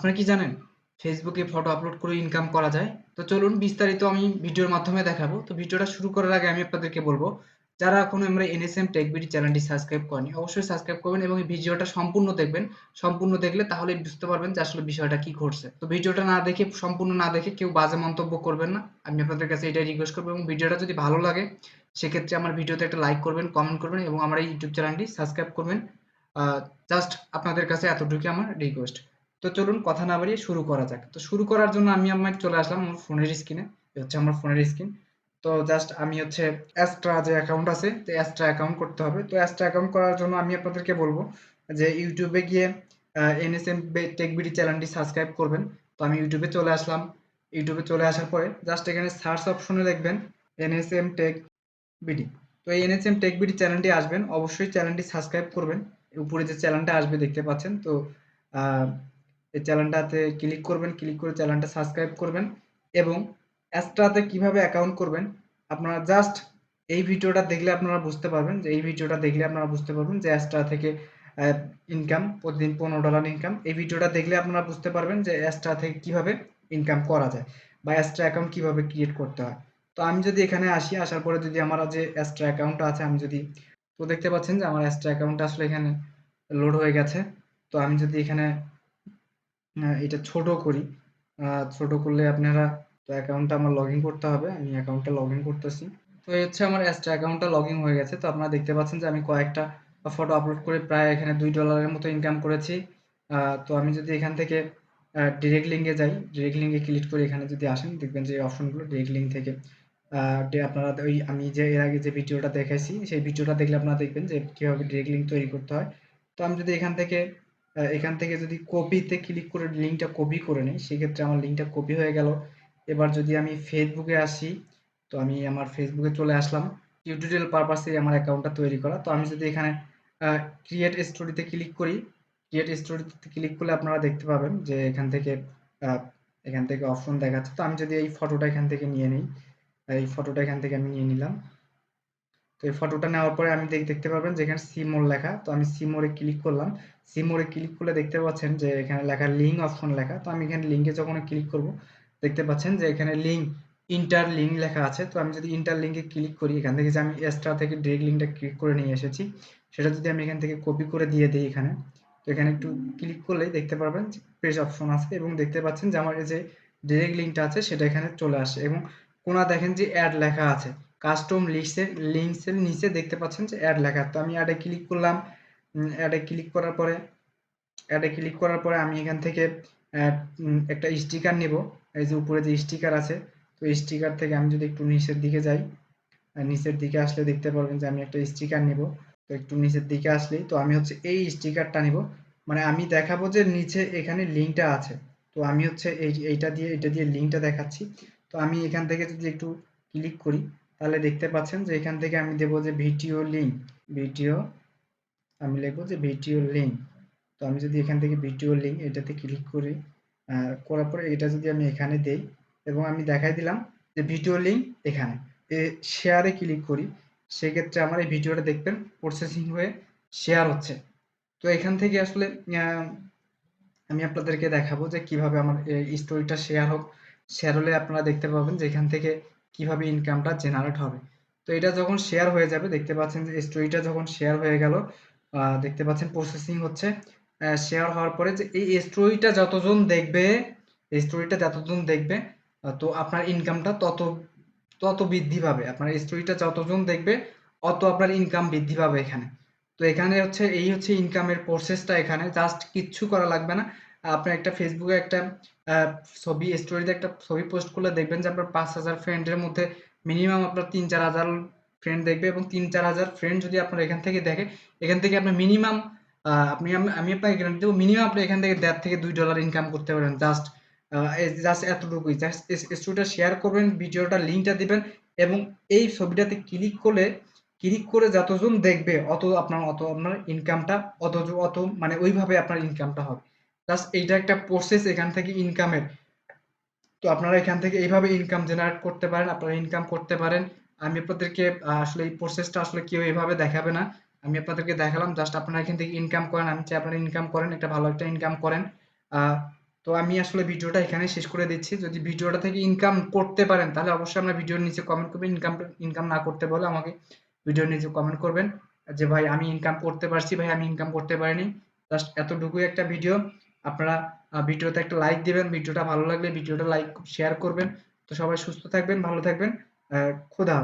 আপনারা কি জানেন? ফেসবুকে ফটো আপলোড করে ইনকাম করা যায়। তো চলুন বিস্তারিত আমি ভিডিওর মাধ্যমে দেখাবো। তো ভিডিওটা শুরু করার আগে আমি আপনাদেরকে বলব, যারা এখনও আমরা এনএসএম টেকবিডি চ্যানেলটি সাবস্ক্রাইব করেনি, অবশ্যই সাবস্ক্রাইব করবেন এবং ভিডিওটা সম্পূর্ণ দেখবেন। সম্পূর্ণ দেখলে তাহলে বুঝতে পারবেন যে আসলে বিষয়টা কি ঘটছে। তো ভিডিওটা না দেখে, সম্পূর্ণ না দেখে কেউ বাজে মন্তব্য করবেন না। আমি আপনাদের কাছে এটাই রিকোয়েস্ট করব এবং ভিডিওটা যদি ভালো লাগে, সেক্ষেত্রে আমার ভিডিওতে একটা লাইক করবেন কমেন্ট করবেন এবং আমার এই ইউটিউব চ্যানেলটি সাবস্ক্রাইব করবেন। জাস্ট আপনাদের কাছে এতটুকু আমার রিকোয়েস্ট তো চলুন কথা না বাড়িয়ে শুরু করা যাক। তো শুরু করার জন্য আমি আমার চলে আসলাম আমার ফোনের স্ক্রিনে হচ্ছে আমার ফোনের স্ক্রিন তো জাস্ট আমি হচ্ছে অ্যাস্ট্রা যে অ্যাকাউন্ট আছে, তো অ্যাস্ট্রা অ্যাকাউন্ট করতে হবে। তো অ্যাস্ট্রা অ্যাকাউন্ট করার জন্য আমি আপনাদেরকে বলব যে ইউটিউবে গিয়ে এনএসএম টেকবিডি চ্যানেলটি সাবস্ক্রাইব করবেন। তো আমি ইউটিউবে চলে আসলাম। ইউটিউবে চলে আসার পরে জাস্ট এখানে সার্চ অপশনে লিখবেন এনএসএম টেক বিডি তো এই এনএসএম টেক বিডি চ্যানেলটি আসবেন। অবশ্যই চ্যানেলটি সাবস্ক্রাইব করবেন। উপরে যে চ্যানেলটা আসবে দেখতে পাচ্ছেন। তো এই চ্যানেলটাতে ক্লিক করবেন, ক্লিক করে চ্যানেলটা সাবস্ক্রাইব করবেন এবং অ্যাস্ট্রাতে কীভাবে অ্যাকাউন্ট করবেন, আপনারা জাস্ট এই ভিডিওটা দেখলে আপনারা বুঝতে পারবেন যে, এই ভিডিওটা দেখলে আপনারা বুঝতে পারবেন যে অ্যাস্ট্রা থেকে ইনকাম প্রতিদিন পনেরো ডলার ইনকাম এই ভিডিওটা দেখলে আপনারা বুঝতে পারবেন যে অ্যাস্ট্রা থেকে কীভাবে ইনকাম করা যায় বা অ্যাস্ট্রা অ্যাকাউন্ট কীভাবে ক্রিয়েট করতে হয়। তো আমি যদি এখানে আসি, আসার পরে যদি আমার যে অ্যাস্ট্রা অ্যাকাউন্টটা আছে, আমি যদি, তো দেখতে পাচ্ছেন যে আমার অ্যাস্ট্রা অ্যাকাউন্টটা আসলে এখানে লোড হয়ে গেছে। তো আমি যদি এখানে এটা ছোট করি। ছোট করলে আপনারা তো অ্যাকাউন্টটা আমার লগ ইন করতে হবে, আমি অ্যাকাউন্টটা লগ ইন করতেছি। তো এই হচ্ছে আমার অ্যাস্ট্রা অ্যাকাউন্টটা লগ হয়ে গেছে। তো আপনারা দেখতে পাচ্ছেন যে আমি কয়েকটা ফটো আপলোড করে প্রায় এখানে দুই ডলারের মতো ইনকাম করেছি। তো আমি যদি এখান থেকে ডিরেক্ট লিঙ্কে যাই ডিরেক্ট লিঙ্কে ক্লিক করে এখানে যদি আসেন, দেখবেন যে অপশনগুলো ডিরেক্ট লিঙ্ক থেকে। আপনারা ওই আমি যে, এর আগে যে ভিডিওটা দেখাইছি, সেই ভিডিওটা দেখলে আপনারা দেখবেন যে কীভাবে ডিরেক্ট লিঙ্ক তৈরি করতে হয়। তো আমি যদি এখান থেকে এখান থেকে যদি কপিতে ক্লিক করে লিঙ্কটা কপি করে নিই, সেক্ষেত্রে আমার লিঙ্কটা কপি হয়ে গেল। এবার যদি আমি ফেসবুকে আসি, তো আমি আমার ফেসবুকে চলে আসলাম। টিউটোরিয়াল পারপাসে আমার অ্যাকাউন্টটা তৈরি করা। তো আমি যদি এখানে ক্রিয়েট স্টোরিতে ক্লিক করি ক্রিয়েট স্টোরিতে ক্লিক করলে আপনারা দেখতে পাবেন যে এখান থেকে এখান থেকে অপশন দেখাচ্ছে। তো আমি যদি এই ফটোটা এখান থেকে নিয়ে নিই, এই ফটোটা এখান থেকে আমি নিয়ে নিলাম। তো এই ফটোটা নেওয়ার পরে আমি দেখতে পাবেন যে এখানে সিমোর লেখা। তো আমি সিমোরে ক্লিক করলাম। সিমোরে ক্লিক করলে দেখতে পাচ্ছেন যে এখানে লেখা লিঙ্ক অপশন লেখা। তো আমি এখানে লিঙ্কে যখন ক্লিক করব, দেখতে পাচ্ছেন যে এখানে লিঙ্ক ইন্টার লিঙ্ক লেখা আছে। তো আমি যদি ইন্টার লিঙ্কে ক্লিক করি, এখান থেকে যে আমি এক্সট্রা থেকে ডিরেক্ট লিঙ্কটা ক্লিক করে নিয়ে এসেছি, সেটা যদি আমি এখান থেকে কপি করে দিয়ে দিই এখানে, তো এখানে একটু ক্লিক করলেই দেখতে পারবেন পেজ অপশন আছে এবং দেখতে পাচ্ছেন যে আমার যে ডিরেক্ট লিঙ্কটা আছে, সেটা এখানে চলে আসে এবং কোনা দেখেন যে অ্যাড লেখা আছে। কাস্টম লিস্টের লিঙ্কসের নিচে দেখতে পাচ্ছেন যে অ্যাড লেখা। তো আমি অ্যাডে ক্লিক করলাম। অ্যাডে ক্লিক করার পরে অ্যাডে ক্লিক করার পরে আমি এখান থেকে একটা স্টিকার নেব। এই যে উপরে যে স্টিকার আছে, তো স্টিকার থেকে আমি যদি একটু নিচের দিকে যাই নিচের দিকে আসলে দেখতে পারবেন যে আমি একটা স্টিকার নেব। তো একটু নিচের দিকে আসলেই, তো আমি হচ্ছে এই স্টিকারটা নেব। মানে আমি দেখাবো যে নিচে এখানে লিঙ্কটা আছে। তো আমি হচ্ছে এই, এইটা দিয়ে, এটা দিয়ে লিঙ্কটা দেখাচ্ছি। তো আমি এখান থেকে যদি একটু ক্লিক করি তাহলে দেখতে পাচ্ছেন যে এখান থেকে আমি দেবো যে ভিডিও লিঙ্ক, ভিডিও, আমি লিখব যে ভিডিও লিঙ্ক। তো আমি যদি এখান থেকে ভিডিও লিঙ্ক এটাতে ক্লিক করি করার পরে এটা যদি আমি এখানে দেই, এবং আমি দেখাই দিলাম যে ভিডিও লিঙ্ক এখানে। শেয়ারে ক্লিক করি, সেক্ষেত্রে আমার এই ভিডিওটা দেখবেন প্রসেসিং হয়ে শেয়ার হচ্ছে। তো এখান থেকে আসলে আমি আপনাদেরকে দেখাবো যে কীভাবে আমার স্টোরিটা শেয়ার হোক। শেয়ার হলে আপনারা দেখতে পাবেন যে এখান থেকে কীভাবে ইনকামটা জেনারেট হবে। তো এটা যখন শেয়ার হয়ে যাবে, দেখতে পাচ্ছেন যে স্টোরিটা যখন শেয়ার হয়ে গেল দেখতে পাচ্ছেন প্রসেসিং হচ্ছে। শেয়ার হওয়ার পরে যে এই স্টোরিটা যতজন দেখবে স্টোরিটা যতজন দেখবে তো আপনার ইনকামটা তত তত বৃদ্ধি পাবে। আপনার স্টোরিটা যতজন দেখবে, অত আপনার ইনকাম বৃদ্ধি পাবে এখানে। তো এখানে হচ্ছে, এই হচ্ছে ইনকামের প্রসেসটা এখানে। জাস্ট কিচ্ছু করা লাগবে না। আপনি একটা ফেসবুকে একটা ছবি স্টোরিতে একটা ছবি পোস্ট করলে দেখবেন যে আপনার পাঁচ হাজার ফ্রেন্ডের মধ্যে মিনিমাম আপনার তিন চার হাজার ফ্রেন্ড দেখবে এবং তিন চার হাজার ফ্রেন্ড যদি আপনার এখান থেকে দেখে, এখান থেকে আপনার মিনিমাম আপনি, আমি আপনাকে গ্যারান্টি দেবো মিনিমাম আপনি এখান থেকে দেড় থেকে দুই ডলার ইনকাম করতে পারেন। জাস্ট জাস্ট এতটুকুই। জাস্ট স্টোরিটা শেয়ার করবেন ভিডিওটা লিঙ্কটা দিবেন এবং এই ছবিটাতে ক্লিক করলে ক্লিক করে যতজন দেখবে, অত আপনার অত আপনার ইনকামটা অত অত মানে ওইভাবে আপনার ইনকামটা হবে। প্লাস এইটা একটা প্রসেস এখান থেকে ইনকামের তো আপনারা এখান থেকে এইভাবে ইনকাম জেনারেট করতে পারেন, আপনারা ইনকাম করতে পারেন। আমি আপনাদেরকে আসলে এই প্রসেসটা আসলে কেউ এভাবে দেখাবে না। আমি আপনাদেরকে দেখালাম জাস্ট আপনারা এখান থেকে ইনকাম করেন। আমি চাই আপনারা ইনকাম করেন, একটা ভালো একটা ইনকাম করেন। তো আমি আসলে ভিডিওটা এখানে শেষ করে দিচ্ছি। যদি ভিডিওটা থেকে ইনকাম করতে পারেন, তাহলে অবশ্যই আপনার ভিডিওর নিচে কমেন্ট করবেন। ইনকাম ইনকাম না করতে বলে আমাকে ভিডিওর নিচে কমেন্ট করবেন। যে ভাই, আমি ইনকাম করতে পারছি, ভাই, আমি ইনকাম করতে পারিনি। জাস্ট এতটুকুই একটা ভিডিও আপনারা ভিডিওতে একটা লাইক দিবেন, ভিডিওটা ভালো লাগলে ভিডিওটা লাইক শেয়ার করবেন। তো সবাই সুস্থ থাকবেন, ভালো থাকবেন খোদা